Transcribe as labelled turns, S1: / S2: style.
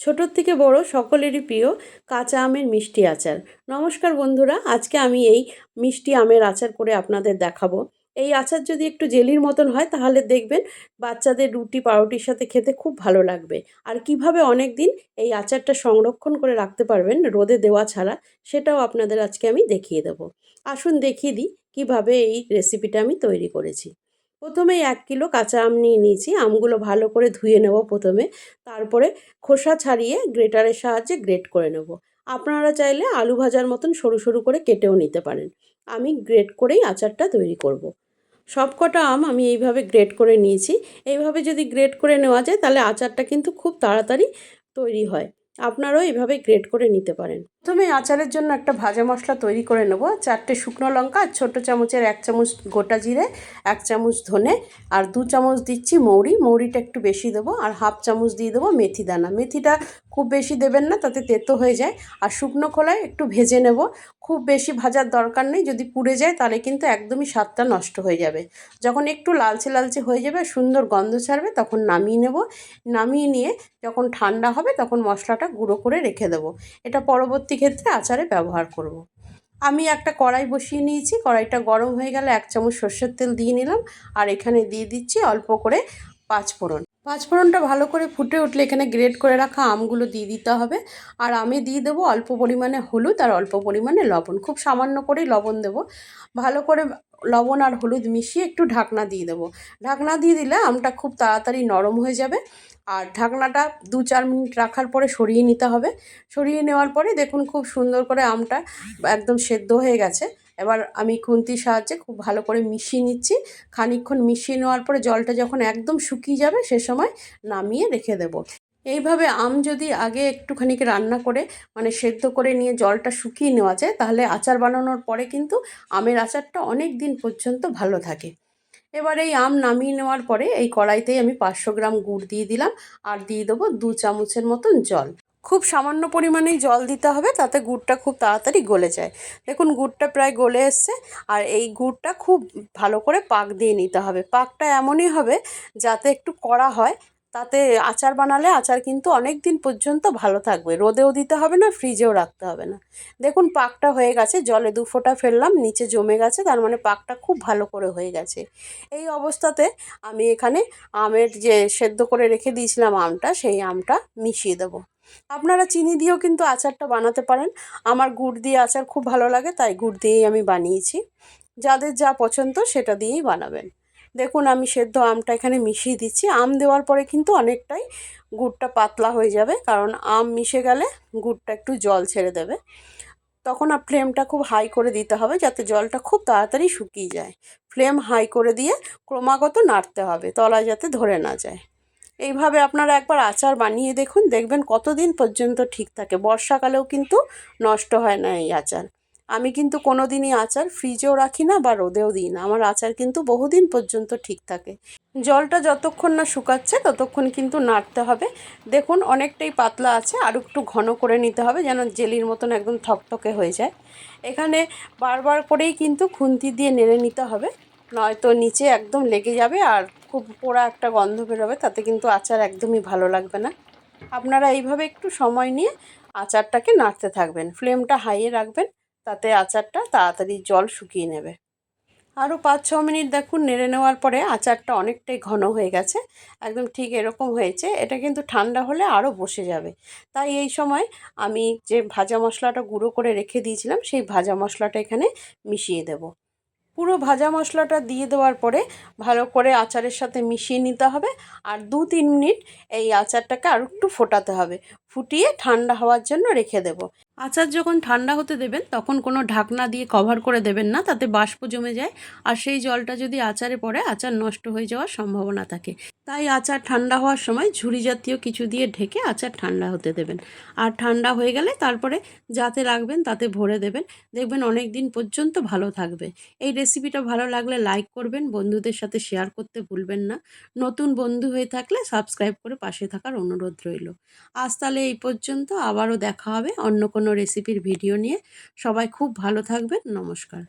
S1: ছোটোর থেকে বড় সকলেরই প্রিয় কাঁচা আমের মিষ্টি আচার। নমস্কার বন্ধুরা, আজকে আমি এই মিষ্টি আমের আচার করে আপনাদের দেখাবো। এই আচার যদি একটু জেলির মতন হয়, তাহলে দেখবেন বাচ্চাদের রুটি পাউরুটির সাথে খেতে খুব ভালো লাগবে। আর কীভাবে অনেক দিন এই আচারটা সংরক্ষণ করে রাখতে পারবেন, রোদে দেওয়া ছাড়া, সেটাও আপনাদের আজকে আমি দেখিয়ে দেবো। আসুন দেখিয়ে দিই কীভাবে এই রেসিপিটা আমি তৈরি করেছি। প্রথমেই এক কিলো কাঁচা আম নিয়ে নিয়েছি, আমগুলো ভালো করে ধুয়ে নেব প্রথমে। তারপরে খোসা ছাড়িয়ে গ্রেটারের সাহায্যে গ্রেট করে নেব। আপনারা চাইলে আলু ভাজার মতন সরু সরু করে কেটেও নিতে পারেন। আমি গ্রেট করেই আচারটা তৈরি করব। সব কটা আম আমি এইভাবে গ্রেট করে নিয়েছি। এইভাবে যদি গ্রেট করে নেওয়া যায় তাহলে আচারটা কিন্তু খুব তাড়াতাড়ি তৈরি হয়। আপনারাও এভাবে গ্রেট করে নিতে পারেন। প্রথমে আচারের জন্য একটা ভাজা মশলা তৈরি করে নেব। চারটে শুকনো লঙ্কা, আর ছোটো চামচের এক চামচ গোটা জিরে, এক চামচ ধনে, আর দু চামচ দিচ্ছি মৌরি। মৌরিটা একটু বেশি দেবো, আর হাফ চামচ দিয়ে দেবো মেথি দানা। মেথিটা খুব বেশি দেবেন না, তাতে তেতো হয়ে যায়। আর শুকনো খোলায় একটু ভেজে নেব। খুব বেশি ভাজার দরকার নেই, যদি পুড়ে যায় তাহলে কিন্তু একদমই স্বাদটা নষ্ট হয়ে যাবে। যখন একটু লালচে লালচে হয়ে যাবে, সুন্দর গন্ধ ছাড়বে, তখন নামিয়ে নেব। নামিয়ে নিয়ে যখন ঠান্ডা হবে, তখন মশলাটা গুঁড়ো করে রেখে দেবো। এটা পরবর্তী ক্ষেত্রে আচারে ব্যবহার করব। আমি একটা কড়াই বসিয়ে নিয়েছি, কড়াইটা গরম হয়ে গেলে এক চামচ সর্ষের তেল দিয়ে নিলাম আর এখানে দিয়ে দিচ্ছি অল্প করে পাঁচ পাঁচফোড়ন। পাঁচফোড়নটা ভালো করে ফুটে উঠলে এখানে গ্রেড করে রাখা আমগুলো দিয়ে দিতে হবে আর আমি দিয়ে দেবো অল্প পরিমাণে হলুদ আর অল্প পরিমাণে লবণ। খুব সামান্য করেই লবণ দেবো। ভালো করে লবণ আর হলুদ মিশিয়ে একটু ঢাকনা দিয়ে দেবো। ঢাকনা দিয়ে দিলে আমটা খুব তাড়াতাড়ি নরম হয়ে যাবে। আর ঢাকনাটা দু চার মিনিট রাখার পরে সরিয়ে নিতে হবে। সরিয়ে নেওয়ার পরে দেখুন খুব সুন্দর করে আমটা একদম সেদ্ধ হয়ে গেছে। এবার আমি খুন্তির সাহায্যে খুব ভালো করে মিশিয়ে নিচ্ছি। খানিকক্ষণ মিশিয়ে নেওয়ার পরে জলটা যখন একদম শুকিয়ে যাবে সে সময় নামিয়ে রেখে দেব। এইভাবে আম যদি আগে একটুখানি রান্না করে মানে সেদ্ধ করে নিয়ে জলটা শুকিয়ে নেওয়া যায়, তাহলে আচার বানানোর পরে কিন্তু আমের আচারটা অনেক দিন পর্যন্ত ভালো থাকে। এবার এই আম নামিয়ে নেওয়ার পরে এই কড়াইতেই আমি পাঁচশো গ্রাম গুড় দিয়ে দিলাম, আর দিয়ে দেবো দু চামচের মতন জল। খুব সামান্য পরিমাণেই জল দিতে হবে, তাতে গুড়টা খুব তাড়াতাড়ি গলে যায়। দেখুন, গুড়টা প্রায় গলে এসছে, আর এই গুড়টা খুব ভালো করে পাক দিয়ে নিতে হবে। পাকটা এমনই হবে, যাতে একটু কড়া হয় তাতে আচার বানালে আচার কিন্তু অনেক দিন পর্যন্ত ভালো থাকবে। রোদেও দিতে হবে না, ফ্রিজেও রাখতে হবে না। দেখুন, পাকটা হয়ে গেছে, জলে দু ফোঁটা ফেললাম, নিচে জমে গেছে, তার মানে পাকটা খুব ভালো করে হয়ে গেছে। এই অবস্থাতে আমি এখানে আমের যে সেদ্ধ করে রেখে দিয়েছিলাম আমটা, সেই আমটা মিশিয়ে দেবো। আপনারা চিনি দিয়েও কিন্তু আচারটা বানাতে পারেন। আমার গুড় দিয়ে আচার খুব ভালো লাগে, তাই গুড় দিয়েই আমি বানিয়েছি। যাদের যা পছন্দ, সেটা দিয়েই বানাবেন। দেখুন আমি সেদ্ধ আমটা এখানে মিশিয়ে দিচ্ছি। আম দেওয়ার পরে কিন্তু অনেকটাই গুড়টা পাতলা হয়ে যাবে, কারণ আম মিশে গেলে গুড়টা একটু জল ছেড়ে দেবে। তখন আর ফ্লেমটা খুব হাই করে দিতে হবে যাতে জলটা খুব তাড়াতাড়ি শুকিয়ে যায়। ফ্লেম হাই করে দিয়ে ক্রমাগত নাড়তে হবে তলায় যাতে ধরে না যায়। এইভাবে আপনারা একবার আচার বানিয়ে দেখুন, দেখবেন কতদিন পর্যন্ত ঠিক থাকে। বর্ষাকালেও কিন্তু নষ্ট হয় না এই আচার। আমি কিন্তু কোনো দিনই আচার ফ্রিজেও রাখি না বা রোদেও দিই না। আমার আচার কিন্তু বহুদিন পর্যন্ত ঠিক থাকে। জলটা যতক্ষণ না শুকাচ্ছে ততক্ষণ কিন্তু নাড়তে হবে। দেখুন, অনেকটাই পাতলা আছে, আর একটু ঘন করে নিতে হবে যেন জেলির মতন একদম থকথকে হয়ে যায়। এখানে বারবার করেই কিন্তু খুন্তি দিয়ে নেড়ে নিতে হবে। নয়তো নিচে একদম লেগে যাবে আর খুব পোড়া একটা গন্ধ বেরোবে, তাতে কিন্তু আচার একদমই ভালো লাগবে না। আপনারা এইভাবে একটু সময় নিয়ে আচারটাকে নাড়তে থাকবেন। ফ্লেমটা হাইয়ে রাখবেন। তাতে আচারটা তাড়াতাড়ি জল শুকিয়ে নেবে। আরও পাঁচ ছ মিনিট দেখুন, নেড়ে নেওয়ার পরে আচারটা অনেকটাই ঘন হয়ে গেছে, একদম ঠিক এরকম হয়েছে। এটা কিন্তু ঠান্ডা হলে আরও বসে যাবে। তাই এই সময় আমি যে ভাজা মশলাটা গুঁড়ো করে রেখে দিয়েছিলাম, সেই ভাজা মশলাটা এখানে মিশিয়ে দেবো। পুরো ভাজা মশলাটা দিয়ে দেওয়ার পরে ভালো করে আচারের সাথে মিশিয়ে নিতে হবে আর দু তিন মিনিট এই আচারটাকে আর একটু ফোটাতে হবে। ফুটিয়ে ঠান্ডা হওয়ার জন্য রেখে দেব। আচার যখন ঠান্ডা হতে দেবেন, তখন কোনো ঢাকনা দিয়ে কভার করে দেবেন না, তাতে বাষ্প জমে যায়। আর সেই জলটা যদি আচারে পড়ে, আচার নষ্ট হয়ে যাওয়ার সম্ভাবনা থাকে। তাই আচার ঠান্ডা হওয়ার সময় ঝুড়ি জাতীয় কিছু দিয়ে ঢেকে আচার ঠান্ডা হতে দেবেন। আর ঠান্ডা হয়ে গেলে তারপরে যাতে রাখবেন তাতে ভরে দেবেন। দেখবেন অনেক দিন পর্যন্ত ভালো থাকবে। এই রেসিপিটা ভালো লাগলে লাইক করবেন, বন্ধুদের সাথে শেয়ার করতে ভুলবেন না। নতুন বন্ধু হয়ে থাকলে সাবস্ক্রাইব করে পাশে থাকার অনুরোধ রইল। আজ তাহলে এই পর্যন্ত, আবারও দেখা হবে অন্য কোনো রেসিপির ভিডিও নিয়ে সবাই খুব ভালো থাকবেন নমস্কার।